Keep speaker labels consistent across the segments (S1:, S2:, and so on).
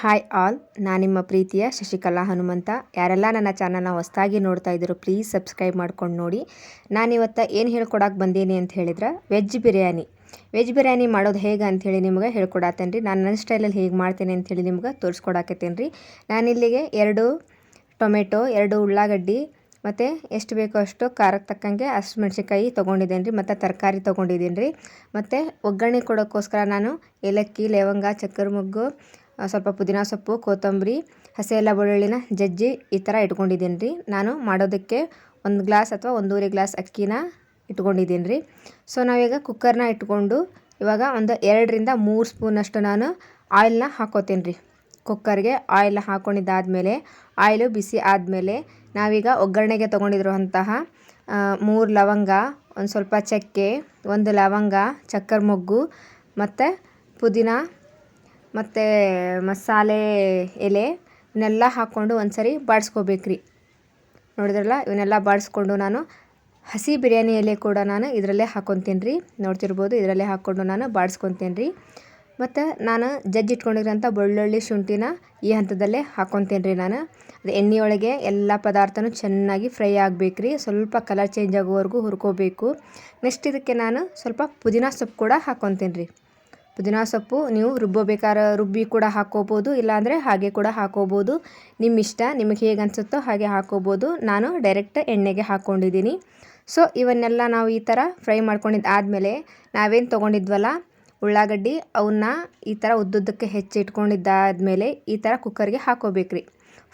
S1: Hi all, ನಾನು ನಿಮ್ಮ ಪ್ರೀತಿಯ ಶಶಿಕಲಾ ಹನುಮಂತ. ಯಾರೆಲ್ಲ ನನ್ನ ಚಾನಲ್ನ ಹೊಸದಾಗಿ ನೋಡ್ತಾ ಇದ್ದೀರೋ ಪ್ಲೀಸ್ ಸಬ್ಸ್ಕ್ರೈಬ್ ಮಾಡ್ಕೊಂಡು ನೋಡಿ. ನಾನಿವತ್ತು ಏನು ಹೇಳ್ಕೊಡಕ್ಕೆ ಬಂದೀನಿ ಅಂತ ಹೇಳಿದ್ರೆ ವೆಜ್ ಬಿರಿಯಾನಿ. ವೆಜ್ ಬಿರಿಯಾನಿ ಮಾಡೋದು ಹೇಗೆ ಅಂಥೇಳಿ ನಿಮ್ಗೆ ಹೇಳ್ಕೊಡತ್ತೇನೆ ರೀ ನಾನು ನನ್ನ ಸ್ಟೈಲಲ್ಲಿ ಹೇಗೆ ಮಾಡ್ತೇನೆ ಅಂಥೇಳಿ ನಿಮ್ಗೆ ತೋರಿಸ್ಕೊಡಾಕತ್ತೇನೆ ರೀ ನಾನಿಲ್ಲಿಗೆ ಎರಡು ಟೊಮೆಟೊ, ಎರಡು ಉಳ್ಳಾಗಡ್ಡಿ, ಮತ್ತು ಎಷ್ಟು ಬೇಕೋ ಅಷ್ಟು ಖಾರಕ್ಕೆ ತಕ್ಕಂಗೆ ಅಷ್ಟು ಮೆಣಸಿನ್ಕಾಯಿ ತೊಗೊಂಡಿದ್ದೇನೆ ರೀ ಮತ್ತು ತರಕಾರಿ ತೊಗೊಂಡಿದ್ದೀನಿ ರೀ ಮತ್ತು ಒಗ್ಗರಣೆ ಕೊಡೋಕ್ಕೋಸ್ಕರ ನಾನು ಏಲಕ್ಕಿ, ಲವಂಗ ಚಕ್ಕರ ಮೊಗ್ಗು ಸ್ವಲ್ಪ ಪುದೀನ ಸೊಪ್ಪು, ಕೊತ್ತಂಬರಿ ಹಸಿ ಎಲ್ಲ ಬೆಳ್ಳುಳ್ಳಿನ ಜಜ್ಜಿ ಈ ಥರ ಇಟ್ಕೊಂಡಿದ್ದೀನಿ ರೀ. ನಾನು ಮಾಡೋದಕ್ಕೆ ಒಂದು ಗ್ಲಾಸ್ ಅಥವಾ ಒಂದೂವರೆ ಗ್ಲಾಸ್ ಅಕ್ಕಿನ ಇಟ್ಕೊಂಡಿದ್ದೀನಿ ರೀ. ಸೊ ನಾವೀಗ ಕುಕ್ಕರ್ನ ಇಟ್ಕೊಂಡು ಇವಾಗ ಒಂದು ಎರಡರಿಂದ ಮೂರು ಸ್ಪೂನಷ್ಟು ನಾನು ಆಯಿಲ್ನ ಹಾಕೋತೀನಿ ರೀ. ಕುಕ್ಕರ್ಗೆ ಆಯಿಲ್ ಹಾಕ್ಕೊಂಡಿದ್ದಾದಮೇಲೆ ಆಯಿಲು ಬಿಸಿ ಆದಮೇಲೆ ನಾವೀಗ ಒಗ್ಗರಣೆಗೆ ತೊಗೊಂಡಿರುವಂತಹ ಮೂರು ಲವಂಗ, ಒಂದು ಸ್ವಲ್ಪ ಚಕ್ಕೆ, ಒಂದು ಲವಂಗ, ಚಕ್ಕರ್ ಮೊಗ್ಗು, ಮತ್ತು ಪುದೀನ ಮತ್ತು ಮಸಾಲೆ ಎಲೆ, ಇವನ್ನೆಲ್ಲ ಹಾಕ್ಕೊಂಡು ಒಂದು ಸರಿ ಬಾಡಿಸ್ಕೋಬೇಕ್ರಿ. ನೋಡಿದ್ರಲ್ಲ? ಇವನ್ನೆಲ್ಲ ಬಾಡಿಸ್ಕೊಂಡು ನಾನು ಹಸಿ ಬಿರಿಯಾನಿ ಎಲೆ ಕೂಡ ನಾನು ಇದರಲ್ಲೇ ಹಾಕೊತೀನಿ ರೀ ನೋಡ್ತಿರ್ಬೋದು, ಇದರಲ್ಲೇ ಹಾಕ್ಕೊಂಡು ನಾನು ಬಾಡಿಸ್ಕೊತೀನಿ ರೀ ಮತ್ತು ನಾನು ಜಜ್ಜಿ ಇಟ್ಕೊಂಡಿರೋಂಥ ಬೆಳ್ಳುಳ್ಳಿ ಶುಂಠಿನ ಈ ಹಂತದಲ್ಲೇ ಹಾಕ್ಕೊತೀನಿ ರೀ ನಾನು. ಅದು ಎಣ್ಣೆಯೊಳಗೆ ಎಲ್ಲ ಪದಾರ್ಥನೂ ಚೆನ್ನಾಗಿ ಫ್ರೈ ಆಗಬೇಕು ರೀ ಸ್ವಲ್ಪ ಕಲರ್ ಚೇಂಜ್ ಆಗೋವರೆಗೂ ಹುರ್ಕೋಬೇಕು. ನೆಕ್ಸ್ಟ್ ಇದಕ್ಕೆ ನಾನು ಸ್ವಲ್ಪ ಪುದೀನ ಸೊಪ್ಪು ಕೂಡ ಹಾಕ್ಕೊತೀನಿ ರೀ ಪುದೀನ ಸೊಪ್ಪು ನೀವು ರುಬ್ಬೋಬೇಕಾದ್ರೆ ರುಬ್ಬಿ ಕೂಡ ಹಾಕ್ಕೋಬೋದು, ಇಲ್ಲಾಂದರೆ ಹಾಗೆ ಕೂಡ ಹಾಕ್ಕೋಬೋದು. ನಿಮ್ಮ ಇಷ್ಟ ನಿಮಗೆ ಹೇಗೆ ಅನಿಸುತ್ತೋ ಹಾಗೆ ಹಾಕ್ಕೋಬೋದು. ನಾನು ಡೈರೆಕ್ಟ್ ಎಣ್ಣೆಗೆ ಹಾಕ್ಕೊಂಡಿದ್ದೀನಿ. ಸೊ ಇವನ್ನೆಲ್ಲ ನಾವು ಈ ಥರ ಫ್ರೈ ಮಾಡ್ಕೊಂಡಿದ್ದು ಆದಮೇಲೆ ನಾವೇನು ತೊಗೊಂಡಿದ್ವಲ್ಲ, ಉಳ್ಳಾಗಡ್ಡಿ, ಅವನ್ನ ಈ ಥರ ಉದ್ದುದ್ದಕ್ಕೆ ಹೆಚ್ಚಿಟ್ಕೊಂಡಿದ್ದಾದಮೇಲೆ ಈ ಥರ ಕುಕ್ಕರ್ಗೆ ಹಾಕೋಬೇಕ್ರಿ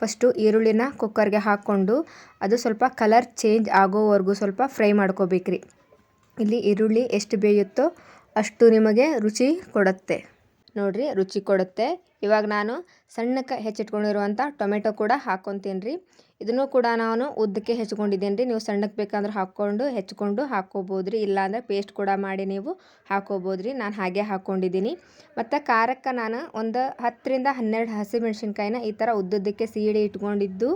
S1: ಫಸ್ಟು ಈರುಳ್ಳಿನ ಕುಕ್ಕರ್ಗೆ ಹಾಕ್ಕೊಂಡು ಅದು ಸ್ವಲ್ಪ ಕಲರ್ ಚೇಂಜ್ ಆಗೋವರೆಗೂ ಸ್ವಲ್ಪ ಫ್ರೈ ಮಾಡ್ಕೋಬೇಕ್ರಿ. ಇಲ್ಲಿ ಈರುಳ್ಳಿ ಎಷ್ಟು ಬೇಯುತ್ತೋ ಅಷ್ಟು ನಿಮಗೆ ರುಚಿ ಕೊಡುತ್ತೆ. ನೋಡಿರಿ, ರುಚಿ ಕೊಡುತ್ತೆ. ಇವಾಗ ನಾನು ಸಣ್ಣಕ್ಕೆ ಹೆಚ್ಚಿಟ್ಕೊಂಡಿರುವಂಥ ಟೊಮೆಟೊ ಕೂಡ ಹಾಕ್ಕೊತೀನಿ ರೀ ಇದನ್ನು ಕೂಡ ನಾನು ಉದ್ದಕ್ಕೆ ಹೆಚ್ಕೊಂಡಿದ್ದೀನಿ ರೀ ನೀವು ಸಣ್ಣಕ್ಕೆ ಬೇಕಂದ್ರೆ ಹಾಕ್ಕೊಂಡು ಹೆಚ್ಕೊಂಡು ಹಾಕ್ಕೋಬೋದು ರೀ ಇಲ್ಲಾಂದರೆ ಪೇಸ್ಟ್ ಕೂಡ ಮಾಡಿ ನೀವು ಹಾಕ್ಕೋಬೋದು ರೀ ನಾನು ಹಾಗೆ ಹಾಕ್ಕೊಂಡಿದ್ದೀನಿ ಮತ್ತು ಖಾರಕ್ಕೆ ನಾನು ಒಂದು ಹತ್ತರಿಂದ ಹನ್ನೆರಡು ಹಸಿಮೆಣ್ಸಿನ್ಕಾಯಿನ ಈ ಥರ ಉದ್ದುದ್ದಕ್ಕೆ ಸೀಡಿ ಇಟ್ಕೊಂಡಿದ್ದು.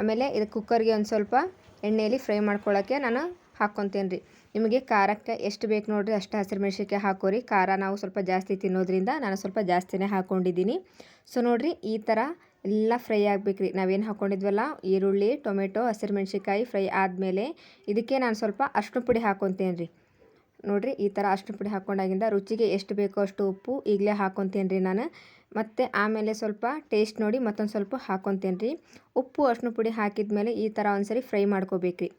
S1: ಆಮೇಲೆ ಇದು ಕುಕ್ಕರ್ಗೆ ಒಂದು ಸ್ವಲ್ಪ ಎಣ್ಣೆಯಲ್ಲಿ ಫ್ರೈ ಮಾಡ್ಕೊಳ್ಳೋಕ್ಕೆ ನಾನು ಹಾಕ್ಕೊತೀನಿ ರೀ ನಿಮಗೆ ಖಾರಕ್ಕೆ ಎಷ್ಟು ಬೇಕು ನೋಡಿರಿ, ಅಷ್ಟು ಹಸಿರು ಮೆಣಸಿನ್ಕಾಯಿ ಹಾಕೋರಿ. ಖಾರ ನಾವು ಸ್ವಲ್ಪ ಜಾಸ್ತಿ ತಿನ್ನೋದ್ರಿಂದ ನಾನು ಸ್ವಲ್ಪ ಜಾಸ್ತಿನೇ ಹಾಕ್ಕೊಂಡಿದ್ದೀನಿ ಸೊ ನೋಡಿರಿ, ಈ ಥರ ಎಲ್ಲ ಫ್ರೈ ಆಗಬೇಕ್ರಿ. ನಾವೇನು ಹಾಕ್ಕೊಂಡಿದ್ವಲ್ಲ ಈರುಳ್ಳಿ, ಟೊಮೆಟೊ, ಹಸಿರು ಮೆಣಸಿನ್ಕಾಯಿ ಫ್ರೈ ಆದಮೇಲೆ ಇದಕ್ಕೆ ನಾನು ಸ್ವಲ್ಪ ಅಷ್ಟು ಪುಡಿ ಹಾಕ್ಕೊತೇನೆ ರೀ ನೋಡಿರಿ, ಈ ಥರ ಅಷ್ಟು ಪುಡಿ ಹಾಕ್ಕೊಂಡಾಗಿಂದ ರುಚಿಗೆ ಎಷ್ಟು ಬೇಕೋ ಅಷ್ಟು ಉಪ್ಪು ಈಗಲೇ ಹಾಕ್ಕೊತೇನೆ ರೀ ನಾನು. ಮತ್ತು ಆಮೇಲೆ ಸ್ವಲ್ಪ ಟೇಸ್ಟ್ ನೋಡಿ ಮತ್ತೊಂದು ಸ್ವಲ್ಪ ಹಾಕ್ಕೊತೇನೆ ರೀ ಉಪ್ಪು ಅಷ್ಟು ಪುಡಿ ಹಾಕಿದ ಮೇಲೆ ಈ ಥರ ಒಂದು ಸರಿ ಫ್ರೈ ಮಾಡ್ಕೋಬೇಕು ರೀ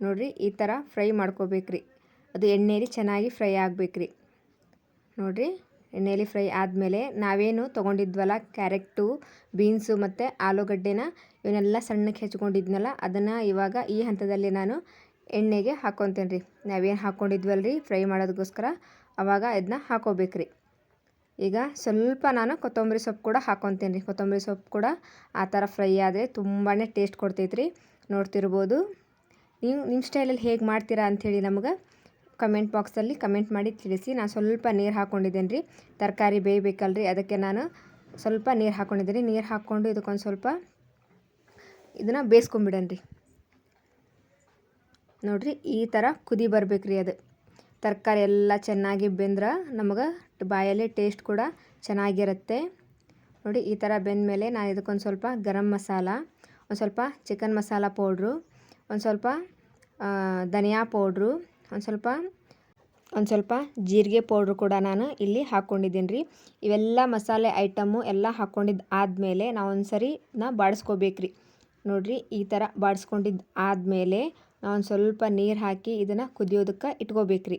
S1: ನೋಡಿರಿ ಈ ಥರ ಫ್ರೈ ಮಾಡ್ಕೋಬೇಕ್ರಿ. ಅದು ಎಣ್ಣೆಯಲ್ಲಿ ಚೆನ್ನಾಗಿ ಫ್ರೈ ಆಗಬೇಕ್ರಿ. ನೋಡಿರಿ ಎಣ್ಣೆಯಲ್ಲಿ ಫ್ರೈ ಆದಮೇಲೆ ನಾವೇನು ತೊಗೊಂಡಿದ್ವಲ್ಲ ಕ್ಯಾರೆಟು ಬೀನ್ಸು ಮತ್ತು ಆಲೂಗಡ್ಡೆನ ಇವನ್ನೆಲ್ಲ ಸಣ್ಣಕ್ಕೆ ಹೆಚ್ಕೊಂಡಿದ್ನಲ್ಲ, ಅದನ್ನು ಇವಾಗ ಈ ಹಂತದಲ್ಲಿ ನಾನು ಎಣ್ಣೆಗೆ ಹಾಕ್ಕೊತೀನಿ ರೀ ನಾವೇನು ಹಾಕ್ಕೊಂಡಿದ್ವಲ್ಲ ರೀ ಫ್ರೈ ಮಾಡೋದಕ್ಕೋಸ್ಕರ ಆವಾಗ ಇದನ್ನ ಹಾಕೋಬೇಕ್ರಿ. ಈಗ ಸ್ವಲ್ಪ ನಾನು ಕೊತ್ತಂಬರಿ ಸೊಪ್ಪು ಕೂಡ ಹಾಕೊತೀನಿ ರೀ ಕೊತ್ತಂಬರಿ ಸೊಪ್ಪು ಕೂಡ ಆ ಥರ ಫ್ರೈ ಆದರೆ ತುಂಬಾ ಟೇಸ್ಟ್ ಕೊಡ್ತೈತ್ರಿ. ನೋಡ್ತಿರ್ಬೋದು. ನೀವು ನಿಮ್ಮ ಸ್ಟೈಲಲ್ಲಿ ಹೇಗೆ ಮಾಡ್ತೀರಾ ಅಂಥೇಳಿ ನಮಗೆ ಕಮೆಂಟ್ ಬಾಕ್ಸಲ್ಲಿ ಕಮೆಂಟ್ ಮಾಡಿ ತಿಳಿಸಿ. ನಾನು ಸ್ವಲ್ಪ ನೀರು ಹಾಕ್ಕೊಂಡಿದ್ದೇನೆ ರೀ. ತರಕಾರಿ ಬೇಯಬೇಕಲ್ರಿ, ಅದಕ್ಕೆ ನಾನು ಸ್ವಲ್ಪ ನೀರು ಹಾಕ್ಕೊಂಡಿದ್ದೀನಿ ನೀರು ಹಾಕ್ಕೊಂಡು ಇದಕ್ಕೊಂದು ಸ್ವಲ್ಪ ಇದನ್ನು ಬೇಯಿಸ್ಕೊಂಬಿಡೋಣ ರೀ. ನೋಡಿರಿ, ಈ ಥರ ಕುದಿ ಬರ್ಬೇಕು ರೀ ಅದು. ತರಕಾರಿ ಎಲ್ಲ ಚೆನ್ನಾಗಿ ಬೆಂದ್ರೆ ನಮಗೆ ಬಾಯಲ್ಲಿ ಟೇಸ್ಟ್ ಕೂಡ ಚೆನ್ನಾಗಿರುತ್ತೆ. ನೋಡಿ, ಈ ಥರ ಬೆಂದಮೇಲೆ ನಾನು ಇದಕ್ಕೊಂದು ಸ್ವಲ್ಪ ಗರಂ ಮಸಾಲ, ಒಂದು ಸ್ವಲ್ಪ ಚಿಕನ್ ಮಸಾಲ ಪೌಡ್ರು, ಒಂದು ಸ್ವಲ್ಪ ಧನಿಯಾ ಪೌಡ್ರು, ಒಂದು ಸ್ವಲ್ಪ ಒಂದು ಸ್ವಲ್ಪ ಜೀರಿಗೆ ಪೌಡ್ರು ಕೂಡ ನಾನು ಇಲ್ಲಿ ಹಾಕ್ಕೊಂಡಿದ್ದೀನಿ ರೀ. ಇವೆಲ್ಲ ಮಸಾಲೆ ಐಟಮು ಎಲ್ಲ ಹಾಕ್ಕೊಂಡಿದ್ದು ಆದಮೇಲೆ ನಾವು ಒಂದು ಸರಿ ನಾ ಬಾಡಿಸ್ಕೋಬೇಕು ರೀ. ನೋಡಿರಿ, ಈ ಥರ ಬಾಡಿಸ್ಕೊಂಡಿದ್ದು ಆದಮೇಲೆ ನಾವು ಒಂದು ಸ್ವಲ್ಪ ನೀರು ಹಾಕಿ ಇದನ್ನು ಕುದಿಯೋದಕ್ಕೆ ಇಟ್ಕೋಬೇಕು ರೀ.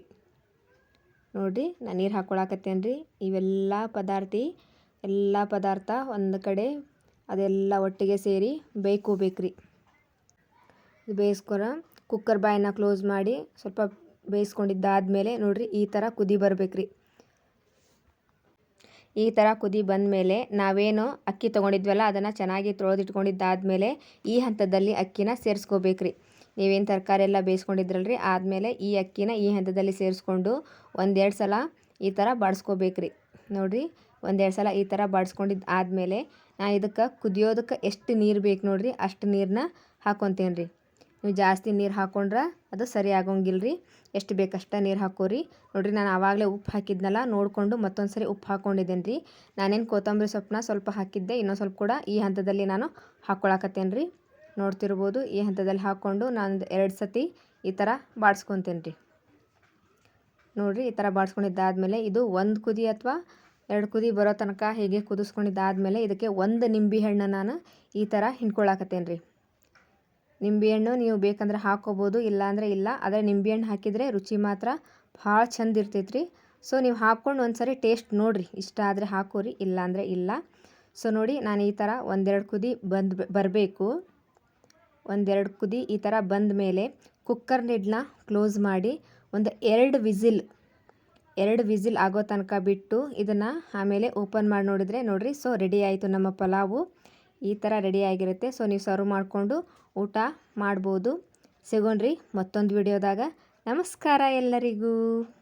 S1: ನೋಡಿರಿ ನಾನು ನೀರು ಹಾಕ್ಕೊಳಕತ್ತೇನೆ ರೀ. ಇವೆಲ್ಲ ಪದಾರ್ಥ ಎಲ್ಲ ಪದಾರ್ಥ ಒಂದು ಕಡೆ ಅದೆಲ್ಲ ಒಟ್ಟಿಗೆ ಸೇರಿ ಬೇಯ್ಕೋಬೇಕು ರೀ. ಬೇಯಿಸ್ಕೊರ ಕುಕ್ಕರ್ ಬಾಯನ್ನ ಕ್ಲೋಸ್ ಮಾಡಿ ಸ್ವಲ್ಪ ಬೇಯಿಸ್ಕೊಂಡಿದ್ದಾದಮೇಲೆ ನೋಡಿರಿ ಈ ಥರ ಕುದಿ ಬರಬೇಕ್ರಿ. ಈ ಥರ ಕುದಿ ಬಂದಮೇಲೆ ನಾವೇನು ಅಕ್ಕಿ ತೊಗೊಂಡಿದ್ವಲ್ಲ, ಅದನ್ನು ಚೆನ್ನಾಗಿ ತೊಳೆದಿಟ್ಕೊಂಡಿದ್ದಾದಮೇಲೆ ಈ ಹಂತದಲ್ಲಿ ಅಕ್ಕಿನ ಸೇರಿಸ್ಕೋಬೇಕ್ರಿ. ನೀವೇನು ತರಕಾರಿ ಎಲ್ಲ ಬೇಯಿಸ್ಕೊಂಡಿದ್ರಲ್ರಿ, ಆದಮೇಲೆ ಈ ಅಕ್ಕಿನ ಈ ಹಂತದಲ್ಲಿ ಸೇರಿಸ್ಕೊಂಡು ಒಂದೆರಡು ಸಲ ಈ ಥರ ಬಾಡಿಸ್ಕೋಬೇಕ್ರಿ. ನೋಡಿರಿ, ಒಂದೆರಡು ಸಲ ಈ ಥರ ಬಾಡಿಸ್ಕೊಂಡಿದ್ದು ಆದಮೇಲೆ ನಾ ಇದಕ್ಕೆ ಕುದಿಯೋದಕ್ಕೆ ಎಷ್ಟು ನೀರು ಬೇಕು ನೋಡಿರಿ, ಅಷ್ಟು ನೀರನ್ನ ಹಾಕ್ಕೊತೀನಿ ರೀ ನೀವು ಜಾಸ್ತಿ ನೀರು ಹಾಕೊಂಡ್ರೆ ಅದು ಸರಿ ಆಗೋಂಗಿಲ್ಲ ರೀ ಎಷ್ಟು ಬೇಕಷ್ಟ ನೀರು ಹಾಕೋರಿ. ನೋಡಿರಿ, ನಾನು ಆವಾಗಲೇ ಉಪ್ಪು ಹಾಕಿದ್ನಲ್ಲ, ನೋಡಿಕೊಂಡು ಮತ್ತೊಂದು ಸರಿ ಉಪ್ಪು ಹಾಕ್ಕೊಂಡಿದ್ದೇನೆ ರೀ ನಾನೇನು ಕೊತ್ತಂಬರಿ ಸೊಪ್ಪನ್ನ ಸ್ವಲ್ಪ ಹಾಕಿದ್ದೆ, ಇನ್ನೊಂದು ಸ್ವಲ್ಪ ಕೂಡ ಈ ಹಂತದಲ್ಲಿ ನಾನು ಹಾಕ್ಕೊಳಕತ್ತೇನೆ ರೀ ನೋಡ್ತಿರ್ಬೋದು, ಈ ಹಂತದಲ್ಲಿ ಹಾಕ್ಕೊಂಡು ನಾನು ಎರಡು ಸತಿ ಈ ಥರ ಬಾಡ್ಸ್ಕೊತೇನೆ ರೀ ನೋಡಿರಿ, ಈ ಥರ ಬಾಡ್ಸ್ಕೊಂಡಿದ್ದಾದಮೇಲೆ ಇದು ಒಂದು ಕುದಿ ಅಥವಾ ಎರಡು ಕುದಿ ಬರೋ ತನಕ ಹೀಗೆ ಕುದಿಸ್ಕೊಂಡಿದ್ದಾದಮೇಲೆ ಇದಕ್ಕೆ ಒಂದು ನಿಂಬೆ ಹಣ್ಣು ನಾನು ಈ ಥರ ಹಿಂಡ್ಕೊಳಕತ್ತೇನೆ ರೀ ನಿಂಬೆಹಣ್ಣು ನೀವು ಬೇಕಂದ್ರೆ ಹಾಕ್ಕೋಬೋದು ಇಲ್ಲಾಂದರೆ ಇಲ್ಲ. ಆದರೆ ನಿಂಬೆಹಣ್ಣು ಹಾಕಿದರೆ ರುಚಿ ಮಾತ್ರ ಭಾಳ ಚಂದ ಇರ್ತೈತ್ರಿ. ಸೊ ನೀವು ಹಾಕ್ಕೊಂಡು ಒಂದು ಸರಿ ಟೇಸ್ಟ್ ನೋಡಿರಿ. ಇಷ್ಟ ಆದರೆ ಹಾಕೋರಿ, ಇಲ್ಲಾಂದರೆ ಇಲ್ಲ. ಸೊ ನೋಡಿ, ನಾನು ಈ ಥರ ಒಂದೆರಡು ಕುದಿ ಬಂದು ಬರಬೇಕು. ಒಂದೆರಡು ಕುದಿ ಈ ಥರ ಬಂದ ಮೇಲೆ ಕುಕ್ಕರ್ ನಿಡ್ನ ಕ್ಲೋಸ್ ಮಾಡಿ ಒಂದು ಎರಡು ವಿಸಿಲ್ ಎರಡು ವಿಸಿಲ್ ಆಗೋ ತನಕ ಬಿಟ್ಟು ಇದನ್ನು ಆಮೇಲೆ ಓಪನ್ ಮಾಡಿ ನೋಡಿದರೆ ನೋಡಿರಿ. ಸೊ ರೆಡಿ ಆಯಿತು ನಮ್ಮ ಪಲಾವು. ಈ ಥರ ರೆಡಿ ಆಗಿರುತ್ತೆ. ಸೊ, ನೀವು ಸರ್ವ್ ಮಾಡಿಕೊಂಡು ಊಟ ಮಾಡ್ಬೋದು. ಸಿಗೋಣ್ರಿ ಮತ್ತೊಂದು ವಿಡಿಯೋದಾಗ. ನಮಸ್ಕಾರ ಎಲ್ಲರಿಗೂ.